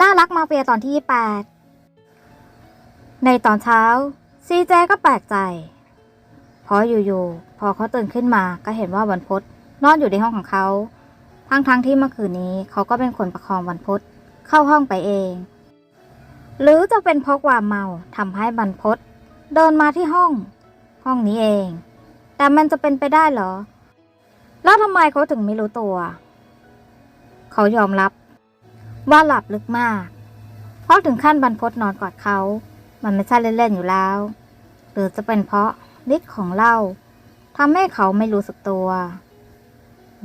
ล่ารักมาเฟียตอนที่ 28 ในตอนเช้า ซีเจก็แปลกใจ เพราะอยู่ๆ พอเขาตื่นขึ้นมาก็เห็นว่าวันพศนอนอยู่ในห้องของเขา ทั้งๆทที่เมื่อคืนนี้เขาก็เป็นคนประคองวันพศเข้าห้องไปเอง หรือจะเป็นเพราะความเมาทำให้บรรพศเดินมาที่ห้อง ห้องนี้เอง แต่มันจะเป็นไปได้เหรอ แล้วทำไมเขาถึงไม่รู้ตัว เขายอมรับ ว่าหลับลึกมาก เพราะถึงขั้นบรรพศนอนกอดเขา มันไม่ใช่เล่นๆอยู่แล้ว หรือจะเป็นเพราะฤทธิ์ของเหล้าทำให้เขาไม่รู้สึกตัว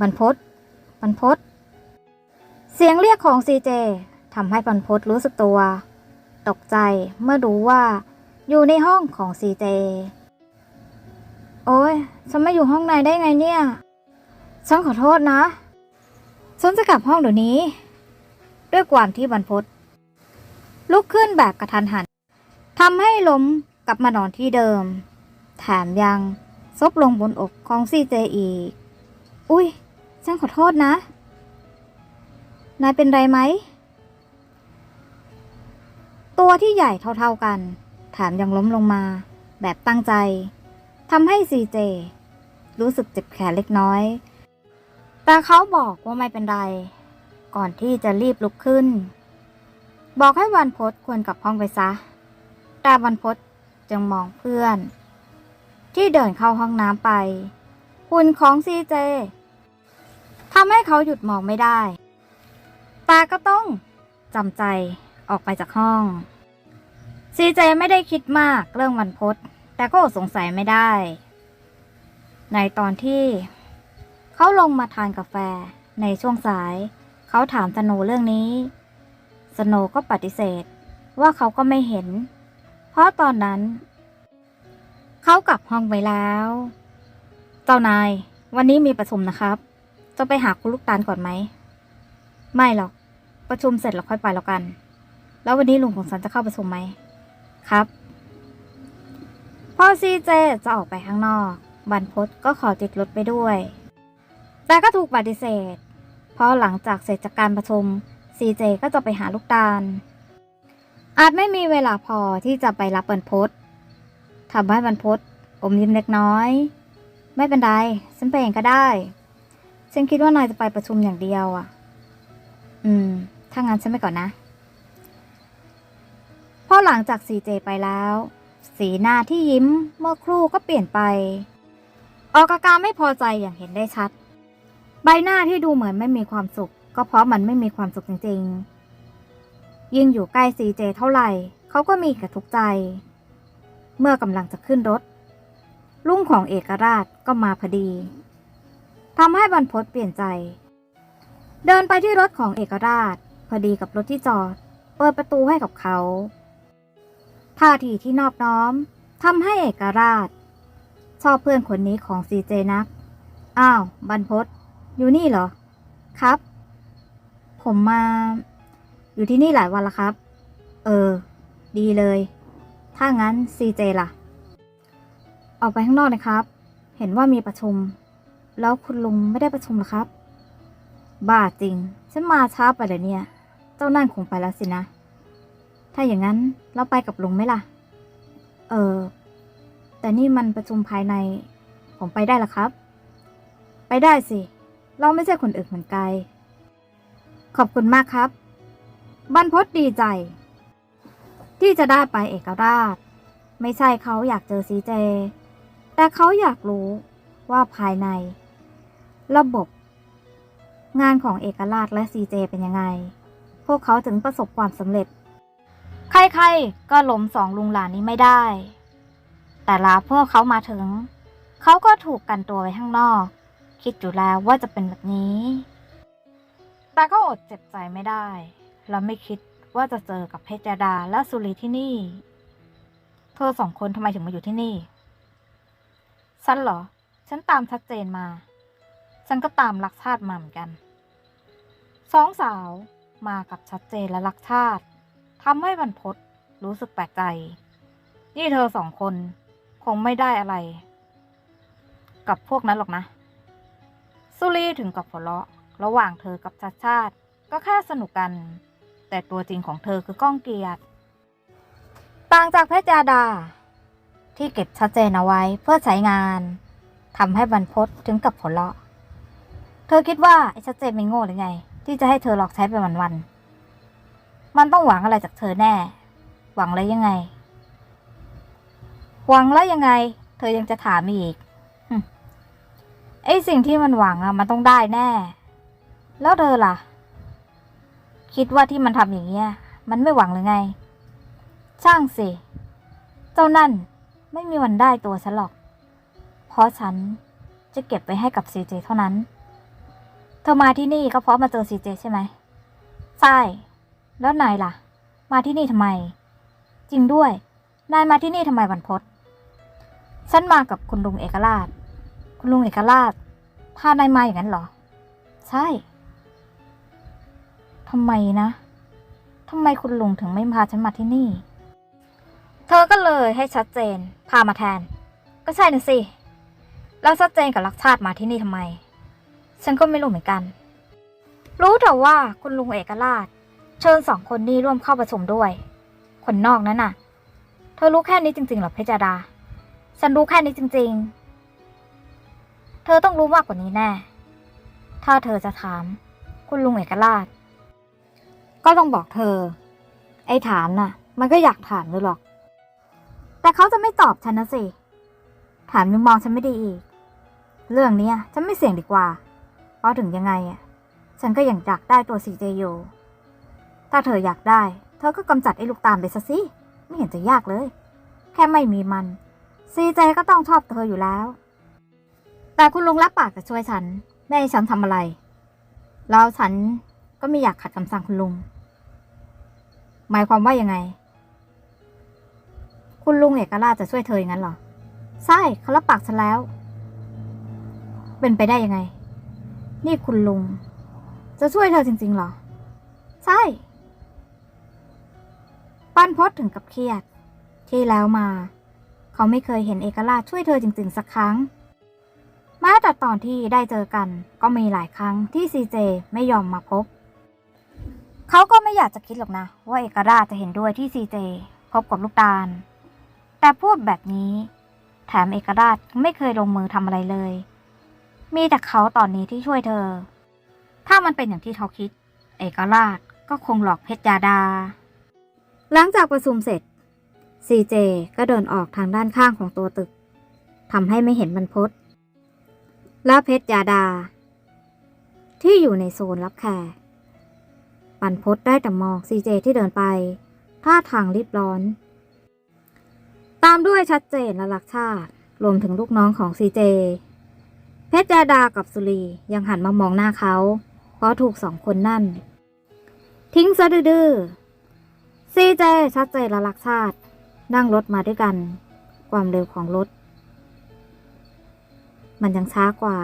บรรพศบรรพศเสียงเรียกของซีเจทำให้บรรพศรู้สึกตัว ตกใจเมื่อรู้ว่า อยู่ในห้องของซีเจ โอ้ยฉันไม่อยู่ห้องในได้ไงเนี่ย ฉันขอโทษนะ ฉันจะกลับห้องเดี๋ยวนี้ ด้วยความที่บรรพศลุกขึ้นแบบกระทันหันทำให้ล้มกลับมานอนที่เดิม แถมยังซบลงบนอกของซีเจอีก อุ้ยฉันขอโทษนะ นายเป็นไรไหม ตัวที่ใหญ่เท่าๆกัน แถมยังล้มลงมา แบบตั้งใจทำให้ซีเจรู้สึกเจ็บแขนเล็กน้อย แต่เขาบอกว่าไม่เป็นไร ก่อนที่จะรีบลุกขึ้น บอกให้วันพศควรกลับห้องไปซะ แต่วันพศจึงมองเพื่อน ที่เดินเข้าห้องน้ำไป หุ่นของซีเจทำให้เขาหยุดมองไม่ได้ ตาก็ต้องจำใจออกไปจากห้อง ซีเจไม่ได้คิดมากเรื่องวันพศแต่ก็อดสงสัยไม่ได้ ในตอนที่ เขาลงมาทานกาแฟในช่วงสาย เขาถามสโนเรื่องนี้ สโนก็ปฏิเสธ ว่าเขาก็ไม่เห็น เพราะตอนนั้น เขากลับห้องไปแล้ว เจ้านาย วันนี้มีประชุมนะครับ จะไปหาคุณลูกตาลก่อนไหม ไม่หรอก ประชุมเสร็จแล้วค่อยไปแล้วกัน แล้ววันนี้ลุงของฉันจะเข้าประชุมไหม ครับพอซีเจจะออกไปข้างนอกบรรพศก็ขอติดรถไปด้วย แต่ก็ถูกปฏิเสธ เพราะหลังจากเสร็จจากการประชุมซีเจก็จะไปหาลูกตาล อาจไม่มีเวลาพอที่จะไปรับบรรพศทำให้บรรพศอมยิ้มเล็กน้อย ไม่เป็นไร ฉันไปเองก็ได้ ฉันคิดว่านายจะไปประชุมอย่างเดียวอะ อืม ถ้างั้นฉันไปก่อนนะพอหลังจากซีเจไปแล้ว สีหน้าที่ยิ้มเมื่อครู่ก็เปลี่ยนไป ออกอาการไม่พอใจอย่างเห็นได้ชัด ใบหน้าที่ดูเหมือนไม่มีความสุข ก็เพราะมันไม่มีความสุขจริงๆ ยิ่งอยู่ใกล้ซีเจเท่าไหร่ เขาก็มีกระทุกข์ใจ เมื่อกำลังจะขึ้นรถ ลุงของเอกราชก็มาพอดีทำให้บรรพตเปลี่ยนใจ เดินไปที่รถของเอกราช พอดีกับรถที่จอด เปิดประตูให้กับเขาท่าทีที่นอบน้อมทำให้เอกราช ชอบเพื่อนคนนี้ของซีเจนัก อ้าว บรรพต อยู่นี่เหรอ ครับ ผมมา อยู่ที่นี่หลายวันแล้วครับ เออ ดีเลย ถ้างั้นซีเจล่ะ ออกไปข้างนอกนะครับ เห็นว่ามีประชุม แล้วคุณลุงไม่ได้ประชุมเหรอครับ บ้าจริง ฉันมาช้าไปเลยเนี่ย เจ้านั่นคงไปแล้วสินะ ถ้าอย่างนั้นเราไปกับลุงไหมล่ะ เออ แต่นี่มันประชุมภายใน ผมไปได้เหรอครับ ไปได้สิ เราไม่ใช่คนอื่นเหมือนไกล ขอบคุณมากครับ บรรพตดีใจ ที่จะได้ไปเอกราช ไม่ใช่เขาอยากเจอซีเจ แต่เขาอยากรู้ว่าภายใน ระบบ งานของเอกราชและซีเจเป็นยังไง พวกเขาถึงประสบความสำเร็จ ใครๆ ก็ล้มสองลุงหลานนี้ไม่ได้ แต่ลาพวกเขามาถึง เขาก็ถูกกันตัวไว้ข้างนอก คิดอยู่แล้วว่าจะเป็นแบบนี้ แต่ก็อดเจ็บใจไม่ได้และไม่คิดว่าจะเจอกับเพชรดาและสุรีที่นี่ เธอสองคนทำไมถึงมาอยู่ที่นี่ ฉันเหรอ ฉันตามชัดเจนมา ฉันก็ตามรักชาติมาเหมือนกัน สองสาวมากับชัดเจนและรักชาติทำให้บรรพตรู้สึกแปลกใจ นี่เธอสองคนคงไม่ได้อะไร กับพวกนั้นหรอกนะ สุรีถึงกับหัวเราะ ระหว่างเธอกับชาติชาติ ก็แค่สนุกกัน แต่ตัวจริงของเธอคือก้องเกียรติ ต่างจากเพชรยาดา ที่เก็บชัดเจนเอาไว้เพื่อใช้งานทำให้บรรพตถึงกับผลเลาะ เธอคิดว่าไอ้ชัดเจนไม่โง่หรือไง ที่จะให้เธอหลอกใช้ไปวันๆมันต้องหวังอะไรจากเธอแน่ หวังแล้วยังไง หวังแล้วยังไง เธอยังจะถามอีก ไอ้สิ่งที่มันหวังอะมันต้องได้แน่ แล้วเธอล่ะ คิดว่าที่มันทำอย่างเงี้ย มันไม่หวังหรือไง ช่างสิ เจ้านั่นไม่มีวันได้ตัวฉันหรอก เพราะฉันจะเก็บไว้ให้กับซีเจเท่านั้น เธอมาที่นี่ก็เพราะมาเจอซีเจใช่ไหม ใช่ แล้วนายล่ะ มาที่นี่ทำไม จริงด้วย นายมาที่นี่ทำไมวันพศฉันมากับคุณลุงเอกราช ลุงเอกราชพานายมาอย่างนั้นเหรอ ใช่ทำไมนะทำไมคุณลุงถึงไม่พาฉันมาที่นี่ เธอก็เลยให้ชัดเจน พามาแทน ก็ใช่น่ะสิ แล้วชัดเจนกับรักชาติมาที่นี่ทำไม ฉันก็ไม่รู้เหมือนกัน รู้แต่ว่าคุณลุงเอกราช เชิญสองคนนี้ร่วมเข้าประชุมด้วย คนนอกนั้นน่ะ เธอรู้แค่นี้จริงๆหรอเพชรดา ฉันรู้แค่นี้จริงๆ เธอต้องรู้มากกว่านี้แน่ ถ้าเธอจะถาม คุณลุงเอกราช ก็ต้องบอกเธอ ไอ้ถามน่ะ มันก็อยากถามด้วยหรอก แต่เขาจะไม่ตอบฉันนะสิ ถามยังมองฉันไม่ดีอีก เรื่องนี้ฉันไม่เสี่ยงดีกว่า เพราะถึงยังไงอะ ฉันก็ยังอยากได้ตัวซีเจอยู่ถ้าเธออยากได้ เธอก็กำจัดไอ้ลูกตาลไปซะสิ ไม่เห็นจะยากเลย แค่ไม่มีมัน ซีเจก็ต้องชอบเธออยู่แล้ว แต่คุณลุงรับปากจะช่วยฉัน ไม่ให้ฉันทำอะไร แล้วฉันก็ไม่อยากขัดคำสั่งคุณลุง หมายความว่ายังไง คุณลุงเอกราชจะช่วยเธออย่างนั้นเหรอ ใช่เขารับปากฉันแล้ว เป็นไปได้ยังไง นี่คุณลุง จะช่วยเธอจริงๆเหรอ ใช่ ปั้นพดถึงกับเครียด ที่แล้วมา เขาไม่เคยเห็นเอกราชช่วยเธอจริงๆสักครั้ง แม้แต่ตอนที่ได้เจอกันก็มีหลายครั้งที่ซีเจไม่ยอมมาพบ เขาก็ไม่อยากจะคิดหรอกนะ ว่าเอกราชจะเห็นด้วยที่ซีเจพบกับลูกตาล แต่พูดแบบนี้ แถมเอกราชไม่เคยลงมือทำอะไรเลย มีแต่เขาตอนนี้ที่ช่วยเธอ ถ้ามันเป็นอย่างที่เขาคิด เอกราชก็คงหลอกเพชรยาดา หลังจากประชุมเสร็จซีเจก็เดินออกทางด้านข้างของตัวตึกทำให้ไม่เห็นบรรพต และเพชรยาดา ที่อยู่ในโซนรับแขกบรรพตได้แต่มองซีเจที่เดินไป ท่าทางรีบร้อน ตามด้วยชัดเจนและลักชาติ รวมถึงลูกน้องของซีเจ เพชรยาดากับสุรียังหันมามองหน้าเขา เพราะถูกสองคนนั่น ทิ้งซะดื้อซีเจชัดเจนและลักชาติ นั่งรถมาด้วยกัน ความเร็วของรถ มันยังช้ากว่า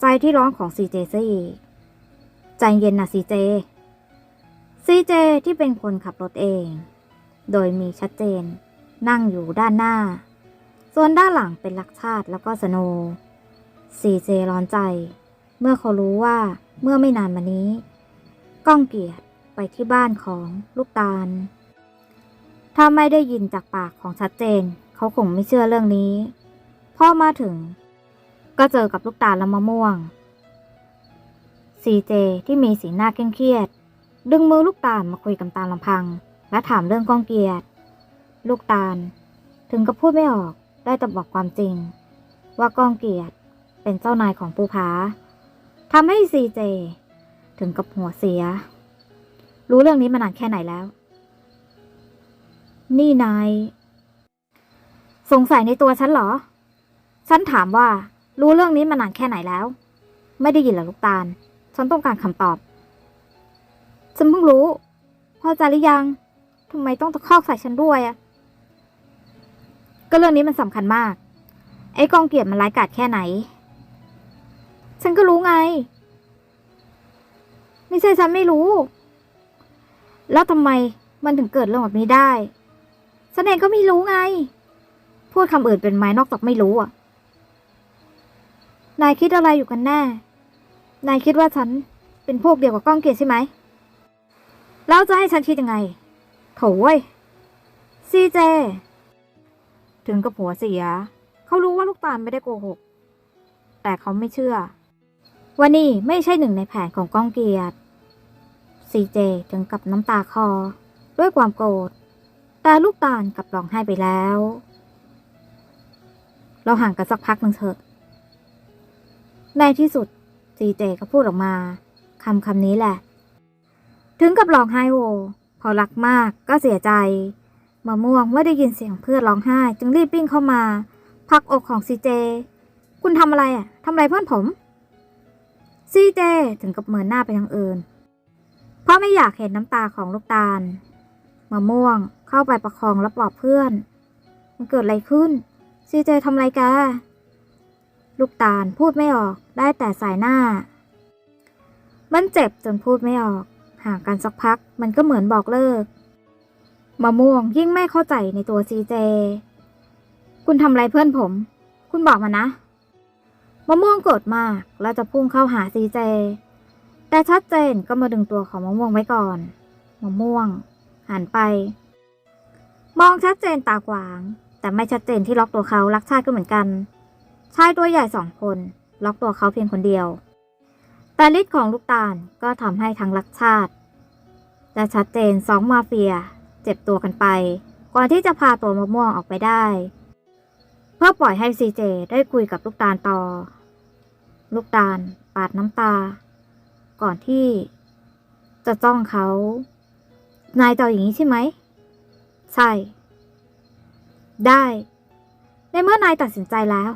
ใจที่ร้องของซีเจซะอีก ใจเย็นนะซีเจ ซีเจที่เป็นคนขับรถเอง โดยมีชัดเจน นั่งอยู่ด้านหน้า ส่วนด้านหลังเป็นลักชาติแล้วก็สโนว์ซีเจร้อนใจ เมื่อเขารู้ว่าเมื่อไม่นานมานี้ ก้องเกียรติไปที่บ้านของลูกตาล ถ้าไม่ได้ยินจากปากของชัดเจน เขาคงไม่เชื่อเรื่องนี้ พ่อมาถึง ก็เจอกับลูกตาลและมะม่วง ซีเจที่มีสีหน้าเคร่งเครียด ดึงมือลูกตาลมาคุยกับตาลลำพัง และถามเรื่องก้องเกียรติลูกตาล ถึงกับพูดไม่ออกได้แต่บอกความจริง ว่าก้องเกียรติเป็นเจ้านายของปูผาทำให้ซีเจถึงกับหัวเสีย รู้เรื่องนี้มานานแค่ไหนแล้ว นี่นาย สงสัยในตัวฉันเหรอ ฉันถามว่า รู้เรื่องนี้มานานแค่ไหนแล้ว ไม่ได้ยินเหรอลูกตาล ฉันต้องการคำตอบ ฉันเพิ่งรู้ พอใจหรือยังทำไมต้องตะคอกใส่ฉันด้วยอะก็เรื่องนี้มันสำคัญมาก ไอ้กองเกียรติมันร้ายกาจแค่ไหน ฉันก็รู้ไง ไม่ใช่ฉันไม่รู้ แล้วทำไมมันถึงเกิดเรื่องแบบนี้ได้ฉันเองก็ไม่รู้ไง พูดคำอื่นเป็นไหมนอกจากไม่รู้อะ นายคิดอะไรอยู่กันแน่ นายคิดว่าฉันเป็นพวกเดียวกับก้องเกียรติใช่ไหม แล้วจะให้ฉันคิดยังไงโถเว้ยซีเจ ถึงกับหัวเสีย เขารู้ว่าลูกตาลไม่ได้โกหก แต่เขาไม่เชื่อ ว่านี่ไม่ใช่หนึ่งในแผนของก้องเกียรติซีเจถึงกับน้ำตาคอ ด้วยความโกรธ แต่ลูกตาลกลับร้องไห้ไปแล้ว เราห่างกันสักพักหนึ่งเถอะ ในที่สุดซีเจก็พูดออกมาคำคำนี้แหละ ถึงกับร้องไห้โฮพอรักมากก็เสียใจมะม่วงเมื่อได้ยินเสียงเพื่อนร้องไห้ จึงรีบวิ่งเข้ามาผลักอกของซีเจ คุณทำอะไรอะทำอะไรเพื่อนผมซีเจถึงกับเหมือนหน้าไปทางอื่น เพราะไม่อยากเห็นน้ำตาของลูกตาลมะม่วงเข้าไปประคองและปลอบเพื่อน มันเกิดอะไรขึ้นซีเจทำอะไรแกลูกตาลพูดไม่ออก ได้แต่สายหน้า มันเจ็บจนพูดไม่ออก ห่างกันสักพักมันก็เหมือนบอกเลิก มะม่วงยิ่งไม่เข้าใจในตัวซีเจ คุณทำอะไรเพื่อนผม คุณบอกมานะ มะม่วงโกรธมากแล้วจะพุ่งเข้าหาซีเจ แต่ชัดเจนก็มาดึงตัวของมะม่วงไว้ก่อน มะม่วง หันไป มองชัดเจนตากวาง แต่ไม่ชัดเจนที่ล็อกตัวเขารักชาติก็เหมือนกันชายตัวใหญ่สองคน ล็อกตัวเขาเพียงคนเดียว แต่ฤทธิ์ของลูกตาลก็ทำให้ทั้งรักชาติ และชัดเจนสองมาเฟียเจ็บตัวกันไป ก่อนที่จะพาตัวมะม่วงออกไปได้ เพื่อปล่อยให้ซีเจได้คุยกับลูกตาลต่อ ลูกตาลปาดน้ำตา ก่อนที่จะจ้องเขา นายจะเออย่างนี้ใช่ไหม ใช่ ได้ ในเมื่อนายตัดสินใจแล้ว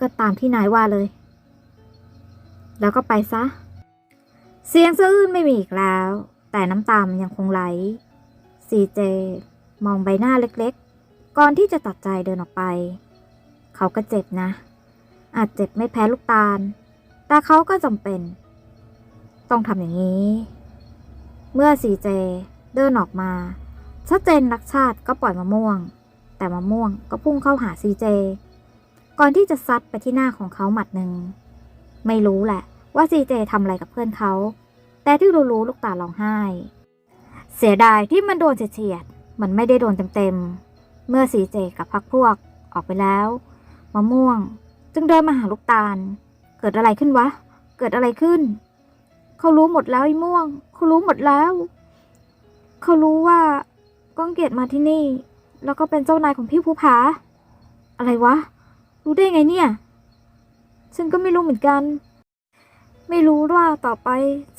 ก็ตามที่นายว่าเลย แล้วก็ไปซะ เสียงสะอื้นไม่มีอีกแล้ว แต่น้ำตามันยังคงไหลซีเจมองใบหน้าเล็กๆ ก่อนที่จะตัดใจเดินออกไป เขาก็เจ็บนะ อาจเจ็บไม่แพ้ลูกตาล แต่เขาก็จำเป็น ต้องทำอย่างนี้ เมื่อซีเจเดินออกมาชัดเจนรักชาติก็ปล่อยมะม่วง แต่มะม่วงก็พุ่งเข้าหาซีเจ ก่อนที่จะซัดไปที่หน้าของเขาหมัดหนึ่ง ไม่รู้แหละว่าซีเจทำอะไรกับเพื่อนเขา แต่ที่รู้ๆลูกตาร้องไห้ เสียดายที่มันโดนเฉียดๆมันไม่ได้โดนเต็มๆ เมื่อซีเจกับพักพวกออกไปแล้วมะม่วง จึงเดินมาหาลูกตาล เกิดอะไรขึ้นวะ เกิดอะไรขึ้น เขารู้หมดแล้วไอ้ม่วง เขารู้หมดแล้ว เขารู้ว่าก้องเกียรติมาที่นี่ แล้วก็เป็นเจ้านายของพี่ภูผา อะไรวะ รู้ได้ไงเนี่ย ฉันก็ไม่รู้เหมือนกัน ไม่รู้ว่าต่อไป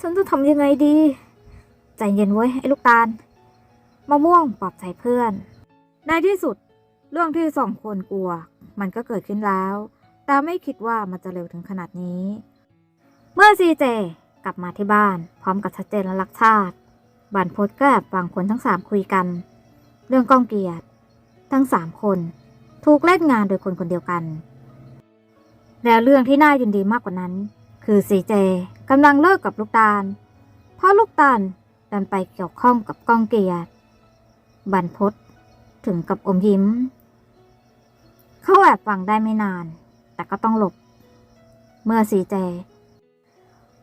ฉันจะทำยังไงดี ใจเย็นไว้ไอ้ลูกตาลมะม่วงปลอบใจเพื่อน ในที่สุด เรื่องที่สองคนกลัว มันก็เกิดขึ้นแล้ว แต่ไม่คิดว่ามันจะเร็วถึงขนาดนี้ เมื่อซีเจกลับมาที่บ้าน พร้อมกับชัดเจนและรักชาติบันพดก็แอบฟังคนทั้งสามคุยกัน เรื่องก้องเกียรติ ทั้งสามคน ถูกเล่นงานโดยคนคนเดียวกัน แล้วเรื่องที่น่ายินดีมากกว่านั้น คือซีเจกำลังเลิกกับลูกตาล เพราะลูกตาลดันไปเกี่ยวข้องกับกองเกียรติบันพศถึงกับอมยิ้ม เขาแอบฟังได้ไม่นาน แต่ก็ต้องหลบ เมื่อซีเจ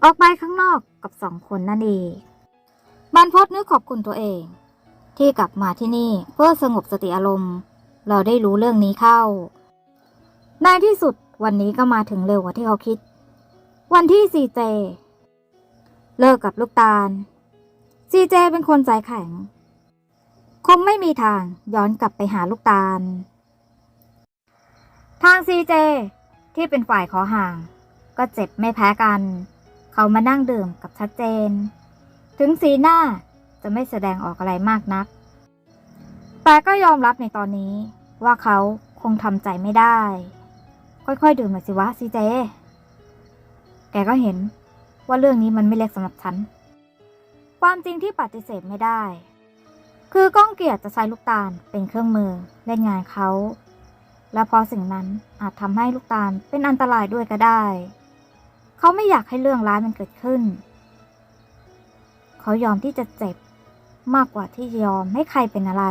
ออกไปข้างนอกกับสองคนนั่นเองบันพศนึกขอบคุณตัวเอง ที่กลับมาที่นี่เพื่อสงบสติอารมณ์ เราได้รู้เรื่องนี้เข้า ในที่สุดวันนี้ก็มาถึงเร็วกว่าที่เขาคิด วันที่ซีเจ เลิกกับลูกตาลซีเจเป็นคนใจแข็ง คงไม่มีทางย้อนกลับไปหาลูกตาล ทางซีเจที่เป็นฝ่ายขอห่าง ก็เจ็บไม่แพ้กัน เขามานั่งดื่มกับชัดเจน ถึงสีหน้าจะไม่แสดงออกอะไรมากนัก แต่ก็ยอมรับในตอนนี้ ว่าเขาคงทำใจไม่ได้ ค่อยๆดื่มหน่อยสิวะซีเจ แกก็เห็นว่าเรื่องนี้มันไม่เล็กสำหรับฉัน ความจริงที่ปฏิเสธไม่ได้ คือก้องเกียรติจะใช้ลูกตาลเป็นเครื่องมือเล่นงานเขา และพราะสิ่งนั้นอาจทำให้ลูกตาลเป็นอันตรายด้วยก็ได้ เขาไม่อยากให้เรื่องร้ายมันเกิดขึ้น เขายอมที่จะเจ็บมากกว่าที่ยอมให้ใครเป็นอะไร